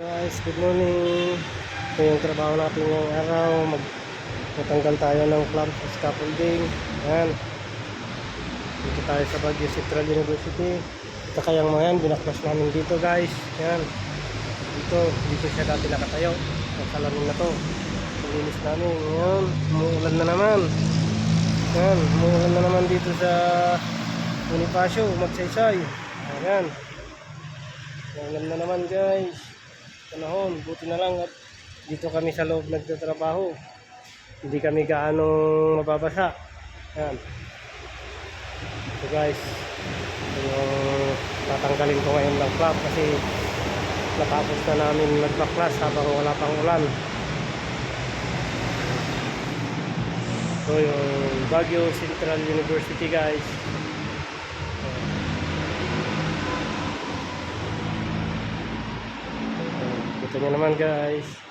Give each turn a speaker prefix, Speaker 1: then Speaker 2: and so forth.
Speaker 1: Guys, good morning. Ito yung trabaho natin ngayong araw. Mag Matanggal tayo ng clamp scaffolding. Yan. Dito tayo sa Baguio Central University. Ito kayang mga yan, binaklas namin dito guys. Yan. Dito, dito siya dati nakatayo. Ang salamin na to. Nilinis namin. Yan. Umuulan na naman. Yan. Umuulan na naman dito sa Bonifacio, Magsaysay. Ayan. Umuulan na naman guys panahon. Buti na lang at dito kami sa loob nagtatrabaho. Hindi kami gaano mababasa. Yan. So guys, yung tatanggalin ko ngayon ng flap kasi natapos na namin magbaklas habang wala pang ulan. Ito yung Baguio Central University guys. Nyo naman guys.